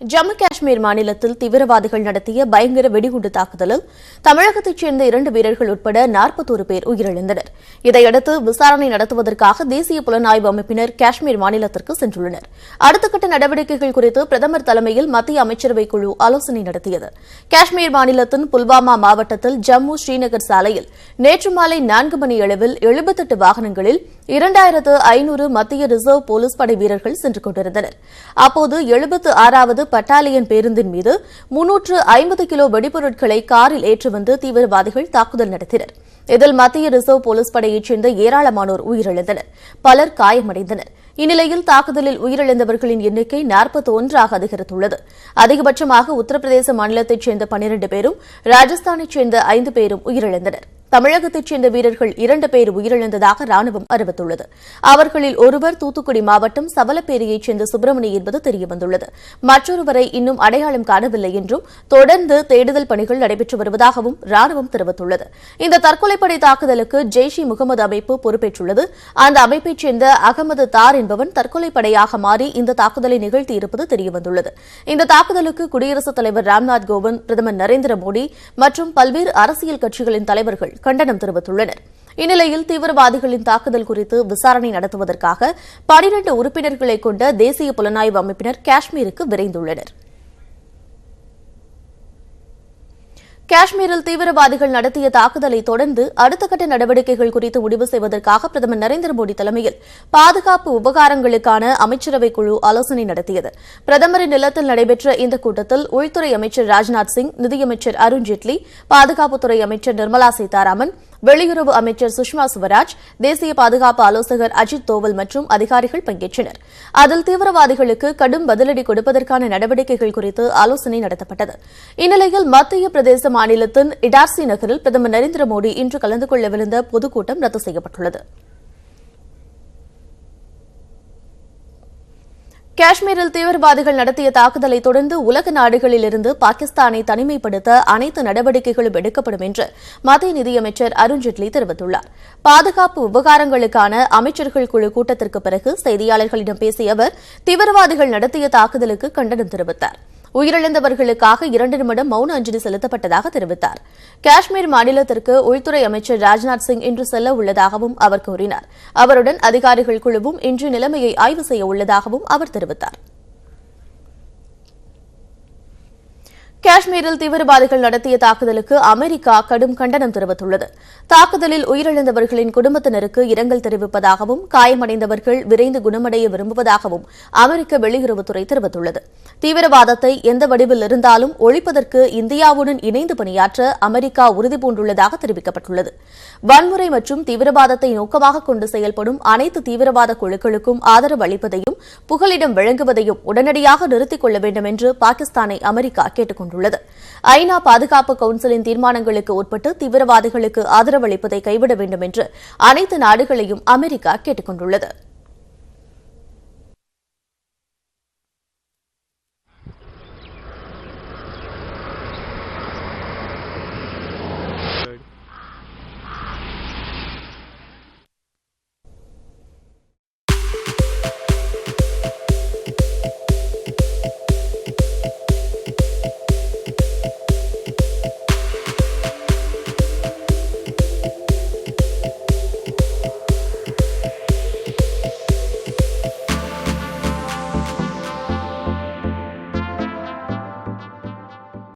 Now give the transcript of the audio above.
ஜம்மு காஷ்மீர் மாநிலத்தில் தீவிரவாதிகள் நடத்திய பயங்கர வெடிகுண்டு தாக்குதலில் தமிழகத்தைச் சேர்ந்த இரண்டு வீரர்கள் உட்பட நாற்பத்தோரு பேர் உயிரிழந்தனர். இதையடுத்து விசாரணை நடத்துவதற்காக தேசிய புலனாய்வு அமைப்பினர் காஷ்மீர் மாநிலத்திற்கு சென்றுள்ளனர். அடுத்த கட்ட நடவடிக்கைகள் குறித்து பிரதமர் தலைமையில் மத்திய அமைச்சரவைக் குழு ஆலோசனை நடத்தியது. காஷ்மீர் மாநிலத்தின் புல்வாமா மாவட்டத்தில் ஜம்மு ஸ்ரீநகர் சாலையில் நேற்று மாலை நான்கு மணி அளவில் எழுபத்தெட்டு வாகனங்களில் இரண்டாயிரத்து ஐநூறு மத்திய ரிசர்வ் போலீஸ் படை வீரர்கள் சென்று கொண்டிருந்தனர். அப்போது எழுபத்து ஆறாவது பட்டாலியன் பேருந்தின் மீது முன்னூற்று ஐம்பது கிலோ வெடிபொருட்களை காரில் ஏற்றி வந்து தீவிரவாதிகள் தாக்குதல் நடத்தினர். இதில் மத்திய ரிசர்வ் போலீஸ் படையைச் சேர்ந்த ஏராளமானோர் உயிரிழந்தனர். பலர் காயமடைந்தனர். இந்நிலையில் தாக்குதலில் உயிரிழந்தவர்களின் எண்ணிக்கை நாற்பத்தி ஒன்றாக அதிகரித்துள்ளது. அதிகபட்சமாக உத்தரப்பிரதேச மாநிலத்தைச் சேர்ந்த பனிரண்டு பேரும் ராஜஸ்தானைச் சேர்ந்த ஐந்து பேரும் உயிரிழந்தனா் தமிழகத்தைச் சேர்ந்த வீரர்கள் இரண்டு பேர் உயிரிழந்ததாக ராணுவம் அறிவித்துள்ளது. அவர்களில் ஒருவர் தூத்துக்குடி மாவட்டம் சவலப்பேரியைச் சேர்ந்த சுப்பிரமணி என்பது தெரியவந்துள்ளது. மற்றொருவரை இன்னும் அடையாளம் காணவில்லை என்றும் தொடர்ந்து தேடுதல் பணிகள் நடைபெற்று வருவதாகவும் ராணுவம் தெரிவித்துள்ளது. இந்த தற்கொலைப்படை தாக்குதலுக்கு ஜெய்ஷ் இ முகமது அமைப்பு பொறுப்பேற்றுள்ளது. அந்த அமைப்பைச் சேர்ந்த அகமது தார் என்பவன் தற்கொலைப்படையாக மாறி இந்த தாக்குதலை நிகழ்த்தியிருப்பது தெரியவந்துள்ளது. இந்த தாக்குதலுக்கு குடியரசுத் தலைவர் ராம்நாத் கோவிந்த் பிரதமர் நரேந்திர மோடி மற்றும் பல்வேறு அரசியல் கட்சிகளின் தலைவர்கள் கண்டனம் தெரிவித்துள்ளனர். இந்நிலையில் தீவிரவாதிகளின் தாக்குதல் குறித்து விசாரணை நடத்துவதற்காக பனிரண்டு உறுப்பினர்களை கொண்ட தேசிய புலனாய்வு அமைப்பினர் காஷ்மீருக்கு விரைந்துள்ளனர். காஷ்மீரில் தீவிரவாதிகள் நடத்திய தாக்குதலை தொடர்ந்து அடுத்த கட்ட நடவடிக்கைகள் குறித்து முடிவு செய்வதற்காக பிரதமர் நரேந்திர மோடி தலைமையில் பாதுகாப்பு விவகாரங்களுக்கான அமைச்சரவை குழு ஆலோசனை நடத்தியது. பிரதமரின் இல்லத்தில் நடைபெற்ற இந்த கூட்டத்தில் உள்துறை அமைச்சர் ராஜ்நாத் சிங் நிதியமைச்சர் அருண்ஜேட்லி பாதுகாப்புத்துறை அமைச்சர் நிர்மலா சீதாராமன் வெளியுறவு அமைச்சர் சுஷ்மா சுவராஜ் தேசிய பாதுகாப்பு ஆலோசகர் அஜித் தோவல் மற்றும் அதிகாரிகள் பங்கேற்றனர். அதில் தீவிரவாதிகளுக்கு கடும் பதிலடி கொடுப்பதற்கான நடவடிக்கைகள் குறித்து ஆலோசனை நடத்தப்பட்டது. இந்நிலையில் மத்திய பிரதேச மாநிலத்தின் இடார்சி நகரில் பிரதமர் நரேந்திர மோடி இன்று கலந்து கொள்ளவிருந்த பொதுக்கூட்டம் ரத்து செய்யப்பட்டுள்ளது. காஷ்மீரில் தீவிரவாதிகள் நடத்திய தாக்குதலை தொடர்ந்து உலக நாடுகளிலிருந்து பாகிஸ்தானை தனிமைப்படுத்த அனைத்து நடவடிக்கைகளும் எடுக்கப்படும் என்று மத்திய நிதியமைச்சர் அருண்ஜேட்லி தெரிவித்துள்ளார். பாதுகாப்பு விவகாரங்களுக்கான அமைச்சர்கள் குழு கூட்டத்திற்கு பிறகு செய்தியாளர்களிடம் பேசிய அவர் தீவிரவாதிகள் நடத்திய தாக்குதலுக்கு கண்டனம் தெரிவித்தார். உயிரிழந்தவர்களுக்காக இரண்டு நிமிடம் மௌன அஞ்சலி செலுத்தப்பட்டதாக தெரிவித்தார். காஷ்மீர் மாநிலத்திற்கு உள்துறை அமைச்சர் ராஜ்நாத் சிங் இன்று செல்ல உள்ளதாகவும் அவர் கூறினார். அவருடன் அதிகாரிகள் குழுவும் இன்று நிலைமையை ஆய்வு செய்ய உள்ளதாகவும் அவர் தெரிவித்தார். காஷ்மீரில் தீவிரவாதிகள் நடத்திய தாக்குதலுக்கு அமெரிக்கா கடும் கண்டனம் தெரிவித்துள்ளது. தாக்குதலில் உயிரிழந்தவர்களின் குடும்பத்தினருக்கு இரங்கல் தெரிவிப்பதாகவும் காயமடைந்தவர்கள் விரைந்து குணமடைய விரும்புவதாகவும் அமெரிக்க வெளியுறவுத்துறை தெரிவித்துள்ளது. தீவிரவாதத்தை எந்த வடிவில் இருந்தாலும் ஒழிப்பதற்கு இந்தியாவுடன் இணைந்து பணியாற்ற அமெரிக்கா உறுதிபூண்டுள்ளதாக தெரிவிக்கப்பட்டுள்ளது. வன்முறை மற்றும் தீவிரவாதத்தை நோக்கமாக கொண்டு செயல்படும் அனைத்து தீவிரவாத குழுக்களுக்கும் ஆதரவு அளிப்பதையும் புகலிடம் வழங்குவதையும் உடனடியாக நிறுத்திக் கொள்ள வேண்டும் என்று பாகிஸ்தானை அமெரிக்கா கேட்டுக் கொண்டுள்ளது ஐநா பாதுகாப்பு கவுன்சிலின் தீர்மானங்களுக்கு உட்பட்டு தீவிரவாதிகளுக்கு ஆதரவளிப்பதை கைவிட வேண்டும் என்று அனைத்து நாடுகளையும் அமெரிக்கா கேட்டுக் கொண்டுள்ளது